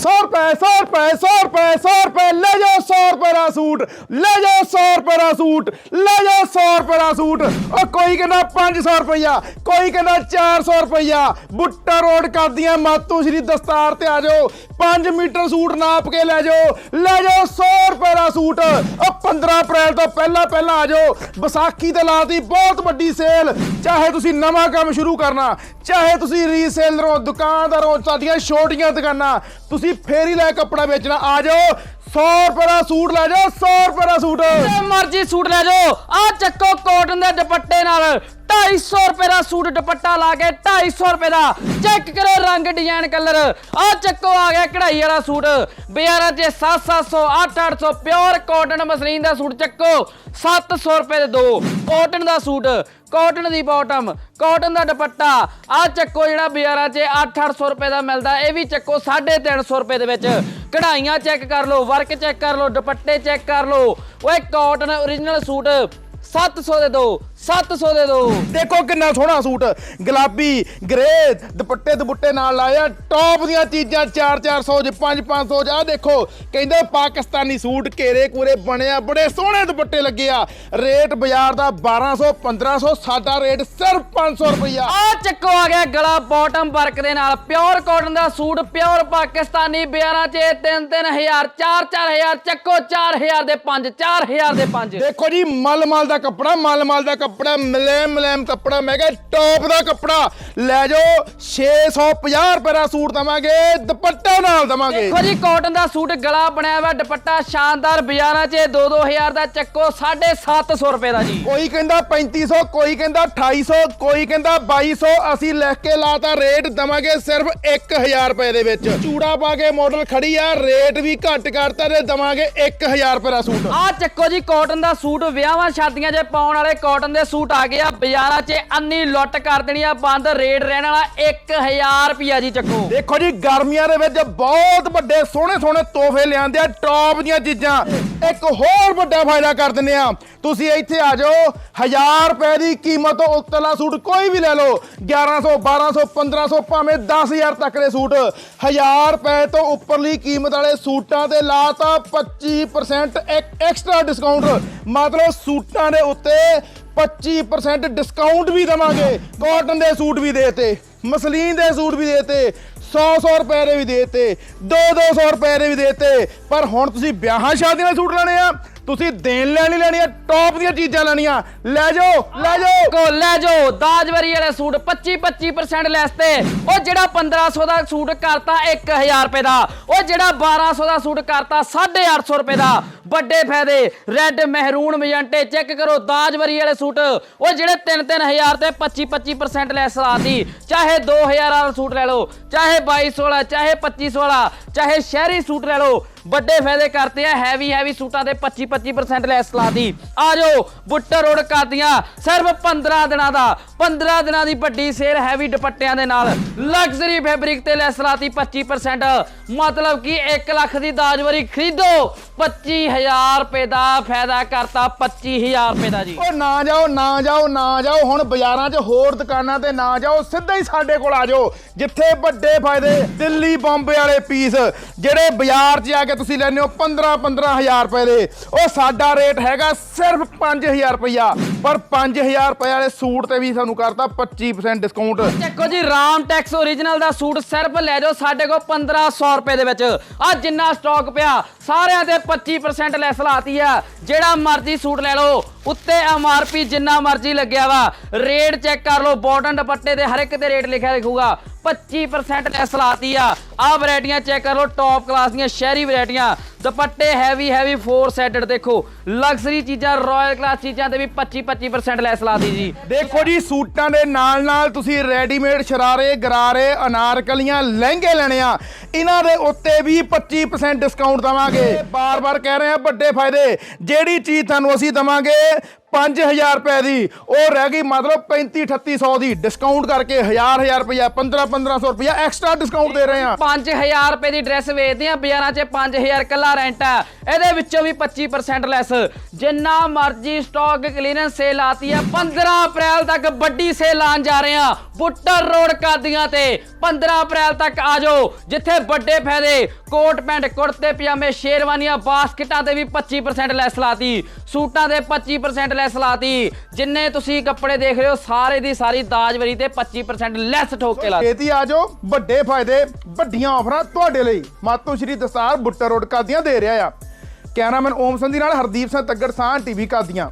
Só ਰੁਪਏ 100 ਰੁਪਏ 100 ਰੁਪਏ 100 ਰੁਪਏ, ਲੈ ਜਾਓ 100 ਰੁਪਏ ਦਾ ਸੂਟ, ਲੈ ਜਾਓ 100 ਰੁਪਏ ਦਾ ਸੂਟ, ਲੈ ਜਾਓ 100 ਰੁਪਏ ਦਾ ਸੂਟ। ਉਹ ਕੋਈ ਕਹਿੰਦਾ 500 ਰੁਪਈਆ, ਕੋਈ ਕਹਿੰਦਾ 400 ਰੁਪਈਆ। ਬੁੱਟਾ ਰੋਡ ਕਰਦੀਆਂ ਮਾਤੂ ਸ਼੍ਰੀ ਦਸਤਾਰ ਤੇ ਆ ਜਾਓ। 5 ਮੀਟਰ ਸੂਟ ਨਾਪ ਕੇ ਲੈ ਜਾਓ। ਲੈ ਜਾਓ 100 ਰੁਪਏ ਦਾ ਸੂਟ। ਉਹ 15 ਅਪ੍ਰੈਲ ਤੋਂ ਪਹਿਲਾਂ ਪਹਿਲਾਂ ਆ ਜਾਓ। ਵਿਸਾਖੀ ਤੇ ਲਾਤੀ ਬਹੁਤ ਵੱਡੀ ਸੇਲ। ਚਾਹੇ ਤੁਸੀਂ ਨਵਾਂ ਕੰਮ ਸ਼ੁਰੂ ਕਰਨਾ, ਚਾਹੇ ਤੁਸੀਂ ਰੀਸੇਲਰ ਹੋ ਦੁਕਾਨਦਾਰ ਹੋ ਤੁਹਾਡੀਆਂ ਛੋਟੀਆਂ ਦੁਕਾਨਾਂ, ਤੁਸੀਂ ਫੇਰ ਹੀ ਲੈ ਕੱਪੜਾ ਵੇਚਣਾ। ਆ ਜਾਓ 100 ਰੁਪਏ ਦਾ ਸੂਟ ਲੈ ਜਾਓ 100 ਰੁਪਏ ਦਾ ਸੂਟ। ਜੇ ਮਰਜ਼ੀ ਸੂਟ ਲੈ ਜਾਓ। ਆ ਚੱਕੋ ਕੋਟਨ ਦੇ ਦੁਪੱਟੇ ਨਾਲ। 250 ਰੁਪਏ ਦਾ ਸੂਟ ਦੁਪੱਟਾ ਲਾ ਕੇ 250 ਰੁਪਏ ਦਾ। ਚੈੱਕ ਕਰੋ ਰੰਗ, ਡਿਜ਼ਾਈਨ, ਕਲਰ। ਆ ਚੱਕੋ, ਆ ਗਿਆ ਕਢਾਈ ਵਾਲਾ ਸੂਟ। ਬਾਜ਼ਾਰਾਂ 'ਚ 7-700 8-800 ਪਿਓਰ ਕਾਟਨ ਮਸਲੀਨ ਦਾ ਸੂਟ ਚੱਕੋ। 700 ਰੁਪਏ ਦੇ ਦੋ। ਕਾਟਨ ਦਾ ਸੂਟ ਕਾਟਨ ਦੀ ਬਾਟਮ ਕਾਟਨ ਦਾ ਦੁਪੱਟਾ। ਆ ਚੱਕੋ ਜਿਹੜਾ ਬਾਜ਼ਾਰਾਂ 'ਚ 8-800 ਰੁਪਏ ਦਾ ਮਿਲਦਾ, ਇਹ ਵੀ ਚੱਕੋ 350 ਰੁਪਏ ਦੇ ਵਿੱਚ। ਕਢਾਈਆਂ ਚੈੱਕ ਕਰ ਲਓ, ਵਰਕ ਚੈੱਕ ਕਰ ਲਓ, ਦੁਪੱਟੇ ਚੈੱਕ ਕਰ ਲਓ। ਓਏ ਕਾਟਨ origignal ਸੂਟ 700 ਦੇ ਦੋ। 700 ਦੇ ਦੋ। ਦੇਖੋ ਕਿੰਨਾ ਸੋਹਣਾ ਸੂਟ। ਗੁਲਾਬੀ ਗ੍ਰੇ ਦੁਪੱਟੇ ਦੁਪੱਟੇ ਨਾਲ ਲਾਇਆ। ਟੌਪ ਦੀਆਂ ਚੀਜ਼ਾਂ 4-400 ਚ 5-500 ਚ। ਆ ਦੇਖੋ ਕਹਿੰਦੇ ਪਾਕਿਸਤਾਨੀ ਸੂਟ ਘੇਰੇ ਕੂਰੇ ਬਣਿਆ ਬੜੇ ਸੋਹਣੇ ਦੁਪੱਟੇ ਲੱਗੇ ਆ। ਰੇਟ ਬਾਜ਼ਾਰ ਦਾ 1200 1500 ਸਾਡਾ ਰੇਟ ਸਿਰਫ 500 ਰੁਪਈਆ। ਆ ਚੱਕੋ ਆ ਗਿਆ ਗਲਾ ਬਾਟਮ ਵਰਕ ਦੇ ਨਾਲ। ਪਿਓਰ ਕਾਟਨ ਦਾ ਸੂਟ ਪਿਓਰ ਪਾਕਿਸਤਾਨੀ ਬਿਆਰਾਂ ਚ 3-3000 4-4000 ਚੱਕੋ 4000 ਦੇ 5 4000 ਦੇ 5 ਦੇਖੋ ਜੀ ਮਲ ਮਲ ਦਾ ਕੱਪੜਾ ਮਲ ਮਲ ਦਾ ਕੱਪੜਾ ਮਲੇਮ ਮਲੇਮ ਕੱਪੜਾ। ਮੈਂ ਕਿਹਾ ਟੌਪ ਦਾ ਕੱਪੜਾ। ਲੈ ਜਾਓ 650 ਰੁਪਏ ਦਾ ਸੂਟ ਦਵਾਂਗੇ ਦੁਪੱਟਾ ਨਾਲ ਦਵਾਂਗੇ। ਦੇਖੋ ਜੀ ਕਾਟਨ ਦਾ ਸੂਟ ਗਲਾ ਬਣਿਆ ਹੋਇਆ ਦੁਪੱਟਾ ਸ਼ਾਨਦਾਰ ਬਾਜ਼ਾਰਾਂ 'ਚ 2-2000 ਦਾ ਚੱਕੋ 750 ਰੁਪਏ ਦਾ ਜੀ। ਕੋਈ ਕਹਿੰਦਾ 3500 ਕੋਈ ਕਹਿੰਦਾ 2800 ਕੋਈ ਕਹਿੰਦਾ 2200 ਅਸੀਂ ਲਿਖ ਕੇ ਲਾਤਾ ਰੇਟ ਦਵਾਂਗੇ ਸਿਰਫ 1000 ਰੁਪਏ ਦੇ ਵਿੱਚ। ਚੂੜਾ ਪਾ ਕੇ ਮਾਡਲ ਖੜੀ ਆ ਰੇਟ ਵੀ ਘੱਟ ਕਰਤਾ ਤੇ ਦਵਾਂਗੇ 1000 ਰੁਪਏ ਦਾ ਸੂਟ। ਆ ਚੱਕੋ ਜੀ ਕਾਟਨ ਦਾ ਸੂਟ ਵਿਆਹਾਂ ਸ਼ਾਦੀਆਂ 'ਚ ਪਾਉਣ ਵਾਲੇ ਕਾਟਨ ਦੇ ਸੂਟ ਆ ਗਏ ਆ ਬਾਜ਼ਾਰਾਂ 'ਚ ਅੰਨੀ ਲੁੱਟ ਕਰ ਦੇਣੀ ਆ, ਬੰਦ ਰੇਟ ਰਹਿਣ ਵਾਲਾ 1000 ਰੁਪਿਆ ਜੀ ਚੱਕੋ। ਦੇਖੋ ਜੀ, ਗਰਮੀਆਂ ਦੇ ਵਿੱਚ ਬਹੁਤ ਵੱਡੇ ਸੋਹਣੇ ਸੋਹਣੇ ਤੋਹਫੇ ਲਿਆਂਦੇ ਆ ਟੌਪ ਦੀਆਂ ਚੀਜ਼ਾਂ। ਇੱਕ ਹੋਰ ਵੱਡਾ ਫਾਇਦਾ ਕਰ ਦਿੰਦੇ ਆ। ਤੁਸੀਂ ਇੱਥੇ ਆ ਜਾਓ 1000 ਰੁਪਏ ਦੀ ਕੀਮਤ ਤੋਂ ਉੱਤਲਾ ਸੂਟ ਕੋਈ ਵੀ ਲੈ ਲਓ। 1100 1200 1500 ਭਾਵੇਂ 10000 ਤੱਕ ਦੇ ਸੂਟ। 1000 ਰੁਪਏ ਤੋਂ ਉੱਪਰਲੀ ਕੀਮਤ ਵਾਲੇ ਸੂਟਾਂ ਤੇ ਲਾਤਾ 25% ਇੱਕ ਐਕਸਟਰਾ ਡਿਸਕਾਊਂਟ ਮਤਲਬ ਸੂਟਾਂ ਦੇ ਉੱਤੇ 25% ਡਿਸਕਾਊਂਟ ਵੀ ਦਵਾਂਗੇ। ਕਾਟਨ ਦੇ ਸੂਟ ਵੀ ਦੇਤੇ, ਮਸਲੀਨ ਦੇ ਸੂਟ ਵੀ ਦੇਤੇ 100 100 ਰੁਪਏ ਦੇ ਵੀ ਦੇਤੇ 2 200 ਰੁਪਏ ਦੇ ਵੀ ਦੇਤੇ। ਪਰ ਹੁਣ ਤੁਸੀਂ ਵਿਆਹਾਂ ਸ਼ਾਦੀਆਂ ਦੇ ਸੂਟ ਲੈਣੇ ਆ ਤੁਸੀਂ ਦੇਣ ਲੈਣੀ ਲੈਣੀ ਟੌਪ ਦੀਆਂ ਚੀਜ਼ਾਂ ਲੈਣੀਆਂ। ਲੈ ਜਾਓ ਲੈ ਜਾਓ। ਕੋ ਲੈ ਜਾਓ, ਦਾਜਵਰੀ ਵਾਲੇ ਸੂਟ 25 25% ਲੈਸ ਤੇ। ਉਹ ਜਿਹੜਾ 1500 ਦਾ ਸੂਟ ਕਰਤਾ 1000 ਰੁਪਏ ਦਾ। ਉਹ ਜਿਹੜਾ 1200 ਦਾ ਸੂਟ ਕਰਤਾ 850 ਰੁਪਏ ਦਾ। ਵੱਡੇ ਫਾਇਦੇ ਰੈੱਡ ਮਹਿਰੂਨ ਮਜੰਟੇ ਚੈੱਕ ਕਰੋ, ਦਾਜਵਰੀ ਵਾਲੇ ਸੂਟ। ਉਹ ਜਿਹੜੇ 3-3000 ਤੇ 25-25% ਲੈਸ ਲਾਤੀ ਚਾਹੇ 2000 ਵਾਲਾ ਸੂਟ ਲੈ ਲਓ, ਚਾਹੇ 2200 ਵਾਲਾ, ਚਾਹੇ 2500 ਵਾਲਾ, ਚਾਹੇ ਸ਼ਹਿਰੀ ਸੂਟ ਲੈ ਲਓ। ਵੱਡੇ ਫਾਇਦੇ ਕਰਤੇ ਆ ਹੈਵੀ ਹੈਵੀ ਸੂਟਾਂ ਦੇ 25-25% ਲੈਸ ਲਾਤੀ ਆ ਜਾਓ ਬੁੱਟਰ ਰੋਡ ਕਰਦੀਆਂ ਸਿਰਫ 15 ਦਿਨਾਂ ਦਾ 15 ਦਿਨਾਂ ਦੀ ਵੱਡੀ ਸੇਲ ਹੈਵੀ ਦੁਪੱਟਿਆਂ ਦੇ ਨਾਲ। ਲਗਜ਼ਰੀ ਫੈਬਰਿਕ ਤੇ ਲੈਸ ਲਾਤੀ 25% ਮਤਲਬ ਕਿ 1 ਲੱਖ ਦੀ ਦਾਜਵਰੀ ਖਰੀਦੋ। 25000 ਰੁਪਏ ਦਾ ਫਾਇਦਾ ਕਰਤਾ 25000 ਰੁਪਏ ਦਾ ਜੀ। ਉਹ ਨਾ ਜਾਓ ਨਾ ਜਾਓ ਨਾ ਜਾਓ। ਹੁਣ ਬਾਜ਼ਾਰਾਂ 'ਚ ਹੋਰ ਦੁਕਾਨਾਂ ਤੇ ਨਾ ਜਾਓ। ਸਿੱਧਾ ਹੀ ਸਾਡੇ ਕੋਲ ਆ ਜਾਓ। ਜਿੱਥੇ ਵੱਡੇ ਫਾਇਦੇ, ਦਿੱਲੀ ਬੰਬੇ ਵਾਲੇ ਪੀਸ। ਜਿਹੜੇ ਬਾਜ਼ਾਰ 'ਚ ਆ ਕੇ ਤੁਸੀਂ ਲੈਣੇ ਹੋ 15 15000 ਰੁਪਏ ਦੇ। ਉਹ ਸਾਡਾ ਰੇਟ ਹੈਗਾ ਸਿਰਫ 5000 ਰੁਪਇਆ ਪਰ 5000 ਰੁਪਏ ਵਾਲੇ ਸੂਟ ਤੇ ਵੀ ਸਾਨੂੰ ਕਰਤਾ 25% ਡਿਸਕਾਊਂਟ ਦੇਖੋ ਜੀ, ਰਾਮ ਟੈਕਸ origignal ਦਾ ਸੂਟ ਸਿਰਫ ਲੈ ਜਾਓ ਸਾਡੇ ਕੋਲ 1500 ਰੁਪਏ ਦੇ ਵਿੱਚ। ਆ ਜਿੰਨਾ ਸਟਾਕ ਪਿਆ, ਸਾਰਿਆਂ ਤੇ 25% ਲੈਸ ਲਾਤੀ ਆ। ਜਿਹੜਾ ਮਰਜ਼ੀ ਸੂਟ ਲੈ ਲਓ, ਉੱਤੇ ਐਮਆਰਪੀ ਜਿੰਨਾ ਮਰਜ਼ੀ ਲੱਗਿਆ ਵਾ। ਰੇਟ ਚੈੱਕ ਕਰ ਲਓ ਬਾਟਨ ਦੁਪੱਟੇ ਦੇ ਹਰ ਇੱਕ ਤੇ ਰੇਟ ਲਿਖਿਆ ਲਿਖੂਗਾ 25% ਲੈਸ ਲਾਤੀ ਆ। ਆ ਵੈਰਾਈਟੀਆਂ ਚੈੱਕ ਕਰ ਲਓ ਟੌਪ ਕਲਾਸ ਦੀਆਂ ਸ਼ਹਿਰੀ ਵੈਰਾਈਟੀਆਂ। ਦੁਪੱਟੇ ਹੈਵੀ ਹੈਵੀ 4 ਸੈਟਡ ਦੇਖੋ ਲਗਜ਼ਰੀ ਚੀਜ਼ਾਂ ਰਾਇਲ ਕਲਾਸ ਚੀਜ਼ਾਂ ਤੇ ਵੀ 25 25% ਲੈਸ ਲਾਤੀ ਜੀ। ਦੇਖੋ ਜੀ ਸੂਟਾਂ ਦੇ ਨਾਲ ਨਾਲ ਤੁਸੀਂ ਰੈਡੀਮੇਡ ਸ਼ਰਾਰੇ ਗਰਾਰੇ ਅਨਾਰਕਲੀਆਂ ਲਹਿੰਗੇ ਲੈਣੇ ਆ। ਇਹਨਾਂ ਦੇ ਉੱਤੇ ਵੀ 25% ਡਿਸਕਾਊਂਟ ਦਵਾਂਗੇ। ਬਾਰ-ਬਾਰ ਕਹਿ ਰਹੇ ਆ ਵੱਡੇ ਫਾਇਦੇ। ਜਿਹੜੀ ਚੀਜ਼ ਤੁਹਾਨੂੰ ਅਸੀਂ ਦਵਾਂਗੇ 5000 ਰੁਪਏ ਦੀ ਉਹ ਰਹਿ ਗਈ ਮਤਲਬ 35 3800 ਦੀ। ਡਿਸਕਾਊਂਟ ਕਰਕੇ 1000 1000 ਰੁਪਇਆ 15 1500 ਰੁਪਇਆ ਐਕਸਟਰਾ ਡਿਸਕਾਊਂਟ ਦੇ ਰਹੇ ਆ। 5000 ਰੁਪਏ ਦੀ ਡਰੈਸ ਵੇਚਦੇ ਆ ਬਾਜ਼ਾਰਾਂ 'ਚ 5000 ਕੱਲਾ ਰੈਂਟ ਹੈ। ਇਹਦੇ ਵਿੱਚੋਂ ਵੀ 25% ਲੈਸ ਜਿੰਨਾ ਮਰਜ਼ੀ ਸਟਾਕ ਕਲੀਅਰੈਂਸ ਸੇਲ ਆਤੀ ਆ 15 ਅਪ੍ਰੈਲ ਤੱਕ ਵੱਡੀ ਸੇਲ ਲਾਣ ਜਾ ਰਹੇ ਆ। ਬੁੱਟਰ ਰੋਡ ਕਾਦੀਆਂ ਤੇ 15 ਅਪ੍ਰੈਲ ਤੱਕ ਆ ਜਾਓ। ਜਿੱਥੇ ਵੱਡੇ ਫਾਇਦੇ ਕੋਟ ਪੈਂਟ, ਕੁੜਤੇ, ਪਜਾਮੇ, ਸ਼ੇਰਵਾਨੀਆਂ, ਬਾਸਕਟਾਂ ਤੇ ਵੀ 25% ਲੈਸ ਲਾਤੀ। ਸੂਟਾਂ ਦੇ 25% ਲੈਸ ਲਾਤੀ। ਜਿੰਨੇ ਤੁਸੀਂ ਕੱਪੜੇ ਦੇਖ ਰਹੇ ਹੋ, ਸਾਰੇ ਦੀ ਸਾਰੀ ਦਾਜਵਰੀ ਤੇ 25% ਲੈਸ ਠੋਕ ਕੇ ਲਾ ਛੇਤੀ ਆ ਜਾਓ, ਵੱਡੇ ਫਾਇਦੇ, ਵੱਡੀਆਂ ਆਫਰਾਂ ਤੁਹਾਡੇ ਲਈ। ਮਾਤੂ ਸ਼੍ਰੀ ਦਸਾਰ ਬੁੱਟਾ ਰੋਡ ਕਾਦੀਆਂ ਦੇ ਰਿਹਾ ਆ। ਕੈਮਰਾਮੈਨ ਓਮ ਸੰਧੀ ਨਾਲ ਹਰਦੀਪ ਸਿੰਘ ਤੱਗੜ ਸਾਹ ਟੀਵੀ ਕਾਦੀਆਂ